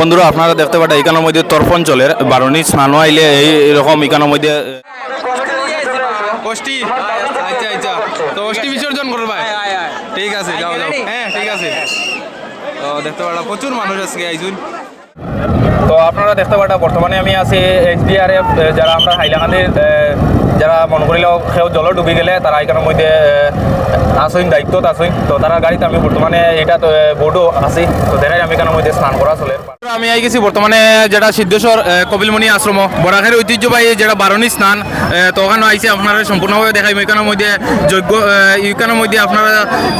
বন্ধুরা, আপনারা দেখতে পারেন এখানের মধ্যে তর্পণ চলে। বারণী স্নান আইলে এই রকম এখানের মধ্যে। আচ্ছা আচ্ছা। বিসর্জন করবা ঠিক আছে, যাও যাও। হ্যাঁ ঠিক আছে। দেখতে পারা প্রচুর মানুষ আজকে আইজুন তো আপনারা দেখতে পারেন বর্তমানে আমি আছি এইচডিআরএফ যারা আমরা হাইলাকান্দির যারা মন করিলেও সেও জল ডুবি গেলে তারা এখানের মধ্যে আসইন দায়িত্বত আসইন। তো তারা গাড়িতে আমি বর্তমানে এটা বোর্ডও আছি। তো দেখাই আমি এখানের মধ্যে স্নান করা চলে। আমি আই গেছি বর্তমানে যেটা সিদ্ধেশ্বর কপিলমণি আশ্রম। বরাকের ঐতিহ্যবাহী যেটা বারণী স্নান তো ওখানে আইসি আপনারা সম্পূর্ণভাবে দেখাই এখানের মধ্যে এ, এখানের মধ্যে আপনারা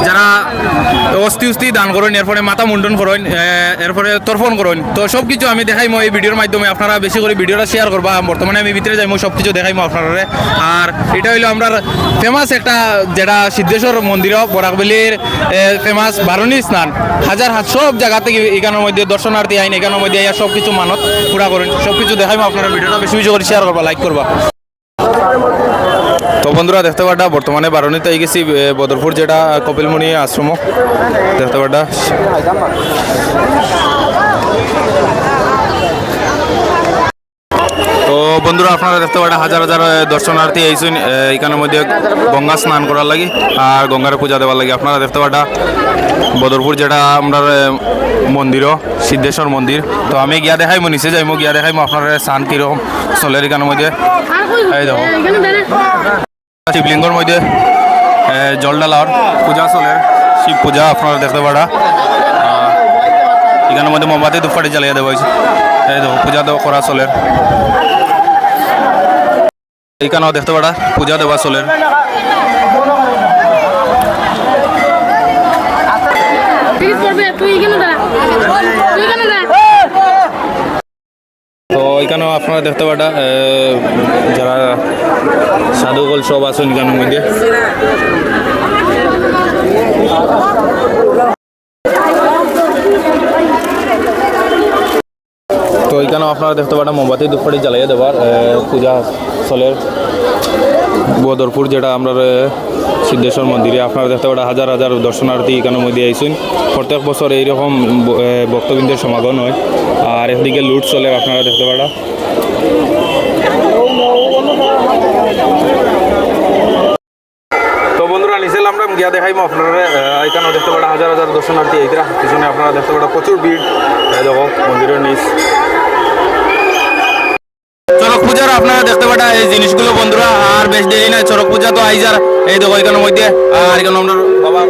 যারা অস্থি উস্তি দান করেন এরপরে মাথা মুন্ডন করেন এরপরে তর্পণ করেন। তো সব কিছু আমি দেখাই এই ভিডিওর মাধ্যমে। আপনারা বেশি করে ভিডিওটা শেয়ার করবা। বর্তমানে আমি ভিতরে যাই সব কিছু দেখাই আপনারা আর এটা হইল আমরা ফেমাস একটা যেটা সিদ্ধেশ্বর মন্দির, বরাকবেলির ফেমাস বারণী স্নান। হাজার সব জায়গা থেকে এখানের মধ্যে দর্শনার্থী আইন, এখানের মধ্যে আইয়া সব কিছু মানত, পুরা করেন। সব কিছু দেখাই আপনারা ভিডিওটা। বেশি বেশি করে শেয়ার করবা লাইক করবা। তো বন্ধুরা, দেখতে পাটা বর্তমানে বারণীতে গেছি বদরপুর যেটা কপিলমণি আশ্রম। দেখতে পাটা তো বন্ধুরা আপনারা দেখতে পারেন হাজার হাজার দর্শনার্থী এইছেন এ, এখানের মধ্যে গঙ্গা স্নান করার লাগি আর গঙ্গার পূজা দেওয়ার লাগি। আপনারা দেখতে পাটা বদরপুর যেটা আমরা মন্দিরও সিদ্ধেশ্বর মন্দির। তো আমি গিয়া দেখাই নিচে যাইমো গিয়া দেখাইমো আপনার স্নান কীরকম চলের এখানের মধ্যে। এই দেখো। শিবলিঙ্গর মধ্যে জল ডালার পূজা চলের শিব পূজা আপনারা দেখতে পারা এখানের মধ্যে মোমবাতি দুপাটি জ্বালিয়ে দেওয়া হয়েছে। এই দেখো, পূজা দেওয়া করা চলের এইখানেও দেখতে পারা, পূজা দেওয়া দাঁড়া তো এখানেও আপনারা দেখতে পাটা যারা সাধুকল সব আছেন এখানের মধ্যে। তো এখানেও আপনারা দেখতে পাটা মোমবাতি দুপাটি জ্বালিয়ে দেওয়ার পূজা চলের বদরপুর যেটা আমরা সিদ্ধেশ্বর মন্দিরে আপনারা দেখতে পাটা হাজার হাজার দর্শনার্থী এখানের মধ্যে আইসুন। প্রত্যেক বছর এইরকম ভক্তবৃন্দের সমাগম হয়। আর একদিকে লুট চলে আপনারা দেখতে বন্ধুরা আমরা গিয়া দেখাইম আপনারা আহ, এখানেও দেখতে পাটা হাজার হাজার দর্শনার্থী এইটা পিছনে আপনারা দেখতে পাটা প্রচুর ভিড়। দেখো মন্দিরের নিচ। চড়ক পূজার আপনারা দেখতে পাটা এই জিনিসগুলো বন্ধুরা, আর বেশ দেরি নাই চড়ক পূজা তো আইজার। এই দেখো, এখানের মধ্যে, আর এখানে আমরা বাবা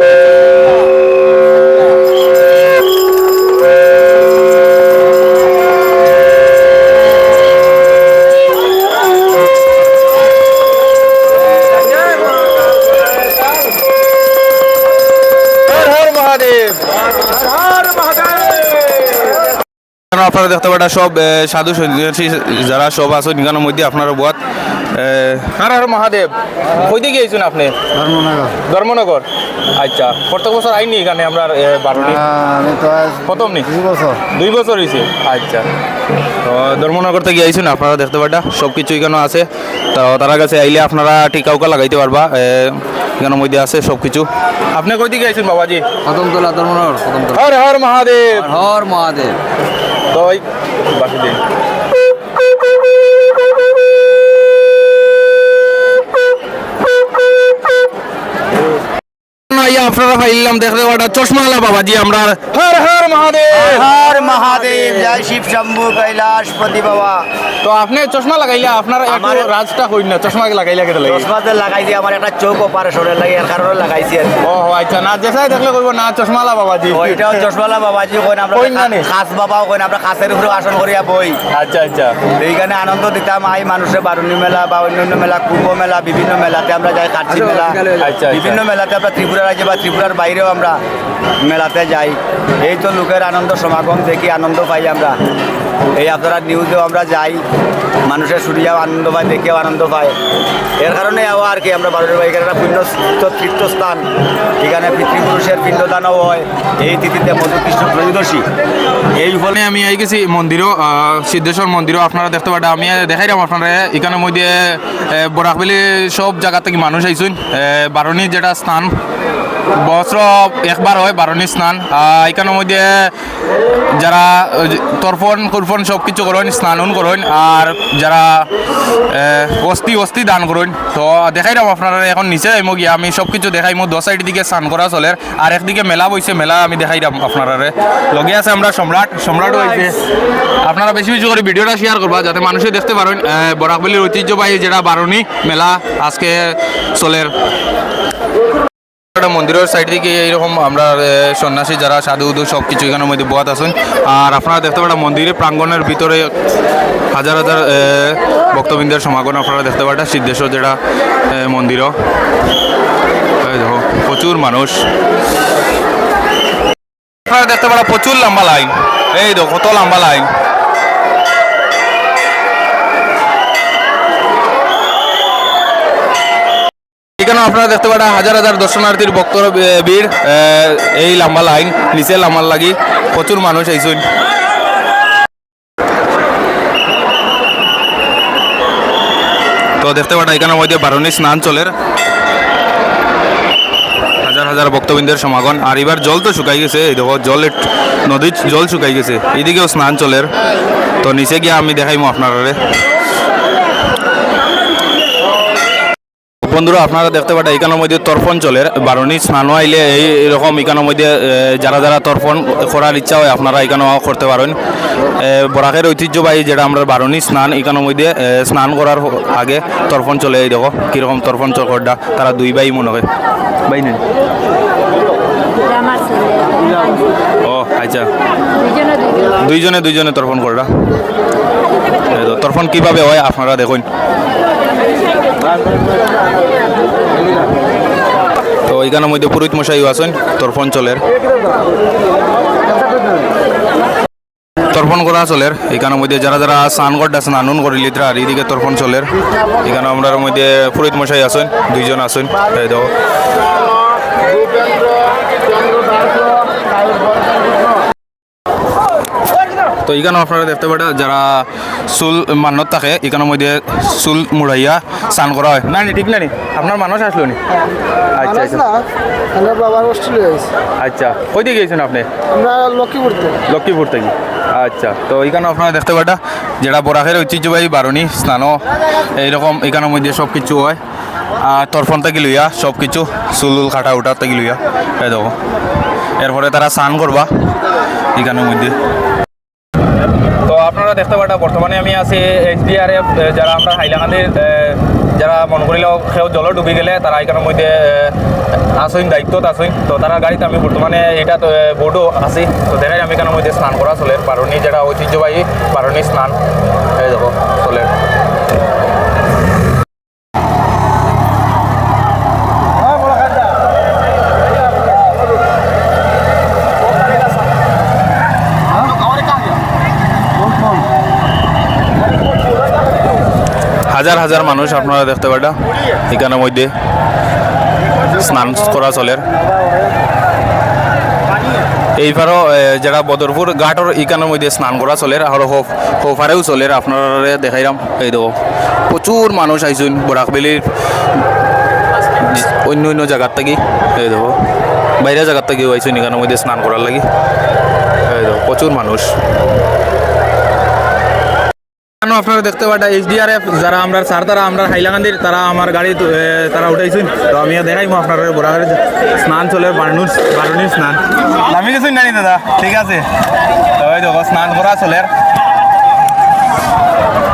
এখানে আপনারা দেখতে পাটা সব সাধু সন্ন্যাসী যারা সব আছে এখানের মধ্যে আপনারা বুয়াত হর হর মহাদেব। কই দিকে গিয়েছেন আপনি? ধর্মনগর। ধর্মনগর? আচ্ছা প্রত্যেক বছর আইনি এখানে আমরা এ, বারোটি। আমি তো আজ প্রথম নি? দুই বছর। দুই বছর হয়েছে আচ্ছা। তো ধর্মনগর থেকে আইসুন আপনারা দেখতে পাটা সব কিছু এখানে আছে। তো তারা কাছে আইলে আপনারা টিকাউকা লাগাইতে পারবা এ, এখানের মধ্যে আছে সব কিছু। আপনি কই দিকে আইসুন বাবাজি কদমতলা ধর্মনগর কদমতলা হর হর মহাদেব। হর মহাদেব। ওই বাকি দিন। আপনারা পাইলাম দেখলে ওটা চশমালা বাবাজি আমরা। হ্যাঁ হর মহাদেব। হর মহাদেব জয় শিব শম্ভু কৈলাসপতি বাবা। তো আপনি চশমা লাগাইলে আপনার আমার- রাজটা না চশমা লাগাইলে কেটে লাগে চশমাতে লাগাইছি আমার একটা চোখ অপারেশনের লাগে এর কারণে লাগাইছি আর ও আচ্ছা না যেসাই দেখলে করব না চশমালা বাবাজি। ওইটাও চশমালা বাবাজি কইন আমরা কইন না খাস বাবাও কইন আমরা খাসের উপরে আসন করিয়া বই। আচ্ছা আচ্ছা। এইখানে আনন্দ দিতাম আই মানুষের বারুণী মেলা বা অন্যান্য মেলা কুম্ভ মেলা বিভিন্ন মেলাতে আমরা যাই কাটছি মেলা আচ্ছা। বিভিন্ন মেলাতে আমরা ত্রিপুরা রাজ্যে বা ত্রিপুরার বাইরেও আমরা মেলাতে যাই। এই তো লোকের আনন্দ সমাগম দেখি আনন্দ পাই আমরা। এই আপনারা নিউজেও আমরা যাই, মানুষের শুনিয়াও আনন্দ পায় দেখেও আনন্দ পায়। এর কারণে আর কি, আমরা বারোটি বাইকের একটা পুণ্য তীর্থ- তীর্থস্থান। এখানে পিতৃপুরুষের পিণ্ডদানও হয়। এই তিথিতে মধুকৃষ্ণ ত্রয়োদশী। এই এখানে আমি আই গেছি মন্দিরও সিদ্ধেশ্বর মন্দিরও আপনারা দেখতে পারেন আমি দেখাইলাম আপনারা। এখানের মধ্যে বরাকবেলি সব জায়গা থেকে মানুষ আইসুন। বারণী যেটা স্থান বস্ত্র একবার হয় বারণী স্নান। এখানের মধ্যে যারা তর্পণ কুরপণ সব কিছু করেন স্নানন করেন আর যারা অস্থি অস্থি দান করেন। তো দেখাই দাম আপনারা এখন নিচে যাইম গিয়া আমি সব কিছু দেখাই মো দশ সাইড দিকে স্নান করা চলে। আর একদিকে মেলা বইছে মেলা আমি দেখাই দাম আপনারা লগে আছে আমরা সম্রাট সম্রাটও হয়েছে আপনারা বেশি বেশি করে ভিডিওটা শেয়ার করবা যাতে মানুষে দেখতে পারেন বরাকবলির ঐতিহ্যবাহী যেটা বারণী মেলা আজকে চলের একটা মন্দিরের সাইড থেকে এইরকম আমরা সন্ন্যাসী যারা, সাধু উদু সব কিছু এখানের মধ্যে বোয়াত আছেন। আর আপনারা দেখতে পারেন মন্দিরের প্রাঙ্গণের ভিতরে হাজার হাজার ভক্তবৃন্দের সমাগম আপনারা দেখতে পারেন সিদ্ধেশ্বর যেটা মন্দিরও প্রচুর মানুষ। আপনারা দেখতে পারেন প্রচুর লম্বা লাইন এই দেখো, কত লম্বা লাইন এখানে আপনারা দেখতে পারেন হাজার হাজার দর্শনার্থীর ভক্তর ভিড় এই লম্বা লাইন, নিচে লাম্বার লাগি, প্রচুর মানুষ আইসুন। তো দেখতে পারেন এখানের মধ্যে বারণী স্নান চলের। হাজার হাজার ভক্তবৃন্দের সমাগম। আর এবার জল তো শুকাই গেছে, এই দেখো, জল নদীর জল শুকাই গেছে। এদিকেও স্নান চলের। তো নিচে গিয়ে আমি দেখাইমো আপনারা বন্ধুরা, আপনারা দেখতে পারেন এখানের মধ্যে তর্পণ চলে। বারণী স্নান আইলে এই এরকম এখানের মধ্যে যারা যারা তর্পণ করার ইচ্ছা হয়, আপনারা এখানেও করতে পারেন। বরাকের ঐতিহ্যবাহী যেটা আমরা বারণী স্নান এখানের মধ্যে স্নান করার আগে তর্পণ চলে এই দেখো, কীরকম তর্পণ চকরটা, তারা দুই ভাই মনে হয়। ও আচ্ছা। দুইজনে দুইজনে তর্পণ এই তর্পণ কীভাবে হয়, আপনারা দেখুন। এখানের মধ্যে পুরোহিত মশাইও আছেন তর্পণ চলের। তর্পণ করা চলের। এখানের মধ্যে যারা যারা সানগড় আছেন আনুন করিলি তারা আর এদিকে তর্পণ চলের। এখানে আমরা মধ্যে পুরোহিত মশাই আছেন, দুইজন আছেন তাই এখানে আপনারা দেখতে পারেন যারা চুল মানত থাকে এখানের মধ্যে চুল মুড়াইয়া স্নান করা হয়। না নি ঠিক না নি আপনার মানুষ আসলো নি? আচ্ছা আচ্ছা। আমরা বাবার অস্ট্রেলিয়া আচ্ছা কই দিকে গেছেন আপনি? আমরা লক্ষ্মীপুর থেকে। লক্ষ্মীপুর থেকে। আচ্ছা তো এখানে আপনারা দেখতে পাটা যেটা বরাকের ঐতিহ্যবাহী বারণী স্নানও এইরকম এখানের মধ্যে সব কিছু হয়। আর তরফন থেকে লইয়া সব কিছু চুল কাটা উঠা থেকে লইয়া এই দেখো। এরপরে তারা স্নান করবা এখানের মধ্যে। তো আপনারা দেখতে পাটা বর্তমানে আমি আছি এইচডিআরএফ যারা আমরা হাইলাকান্দির যারা মন করিল সেও জল ডুবি গেলে, তারা এখানের মধ্যে আসইন দায়িত্বত আসইন তো তারা গাড়িতে আমি বর্তমানে এটা বোর্ডও আছি। তো দেখাই আমি এখানের মধ্যে স্নান করা চলে বারণী যেটা ঐতিহ্যবাহী বারণী স্নান। হয়ে যাব চলে হাজার হাজার মানুষ আপনারা দেখতে পাটা এখানের মধ্যে স্নান করা চলের এইবারও যারা বদরপুর ঘাটর ইকানোর মধ্যে স্নান করা চলের আর হোফ হোফারেও চলের আপনারা দেখাইলাম। এই দেখো, প্রচুর মানুষ আইসুন, বরাকবেলির অন্য অন্য জায়গার থেকে। এই দেখো বাইরে জায়গার থেকেও আইসুন ইকানোর মধ্যে স্নান করার লাগি। এই দেখো, প্রচুর মানুষ। কেন আপনারা দেখতে পাটা এইচডিআরএফ যারা আমরা স্যার তারা আমরা হাইলাকান্দির, তারা আমার গাড়ি তারা উঠাইছেন। তো আমি দেখাইমো আপনার বরাবর স্নান চলে বারণুর বারণির স্নান। আমি গেছেন নানি দাদা। ঠিক আছে? ওই স্নান করা চলে।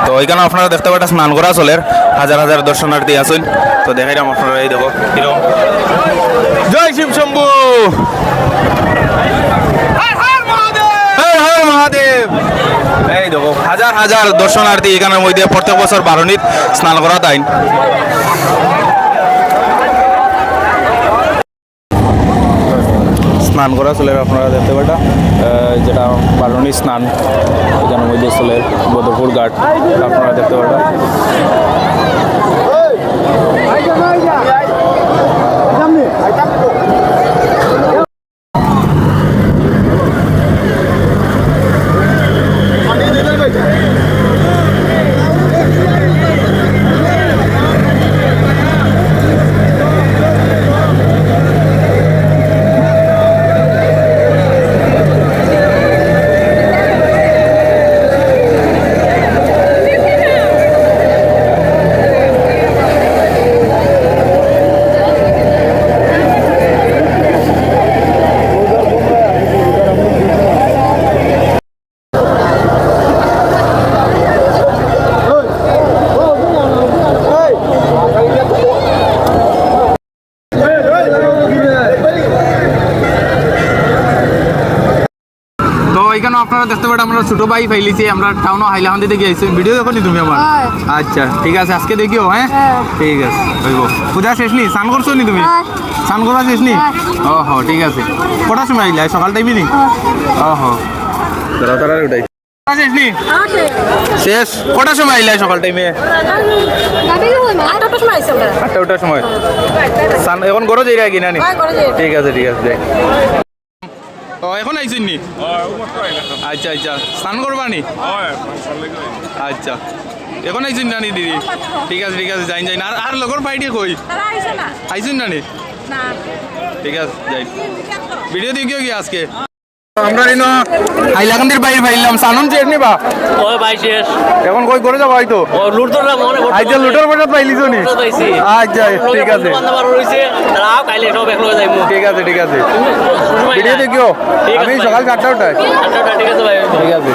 তো ওইখানে আপনারা দেখতে পাটা স্নান করা চলে। হাজার হাজার দর্শনার্থী আছেন তো দেখাইলাম আপনারা, এই দেখো কীরকম জয় শিব শম্ভু হর হর মহাদেব এই দেখো হাজার হাজার দর্শনার্থী এখানের মধ্যে প্রত্যেক বছর বারণীত স্নান করা তাই স্নান করা চলে আপনারা দেখতে পাটা যেটা বারণী স্নান, এখানের মধ্যে চলে বদরপুর ঘাট, আপনারা দেখতে পাটা আপনারা দেখতে পারেন আমরা ছোট ভাই ফাইলিছি আমরা টাউন হাইলাকান্দি থেকে আইছি ভিডিও দেখো নি তুমি আমার? আচ্ছা ঠিক আছে আজকে দেখিও হ্যাঁ? হ্যাঁ। ঠিক আছে হইব। পূজা শেষ নি স্নান করছ নি তুমি? হ্যাঁ। স্নান করা শেষ নি ও হ ঠিক আছে। কটার সময় আইলা? সকাল টাইমে নি? ও হ তারা তারা উঠাই শেষ নি শেষ। কটার সময় আইলা সকাল টাইমে? আটটা ওটার সময়। এখন গরো যাই রাখি না? হ্যাঁ। ঠিক আছে ঠিক আছে ও এখন আইছেন নি? আচ্ছা আচ্ছা। স্নান করবা নি? আচ্ছা। এখন আইছেন নানি দিদি? ঠিক আছে ঠিক আছে যাই যাই আর আর লগর পাইটি কই? আইছেন না? ঠিক আছে যাই ভিডিও দেখিও কি আজকে? আমরা নিন হাইলাকান্দির বাইরে ফাইলাম সানুন চেট নিবা? ওই ভাই শেষ। এখন কই করে যাব হয়তো? ও লুটতো না মনে করতে আচ্ছা লুটোর পয়সা পাইলিছ নি? আচ্ছা ঠিক আছে। বন্ধ রইছে তারাও কাইলে সব একলগে যাইমু। ঠিক আছে ঠিক আছে। ভিডিও দেখিও। আমি সকাল চারটা ওটায়। আচ্ছা, ঠিক আছে ভাই। ঠিক আছে।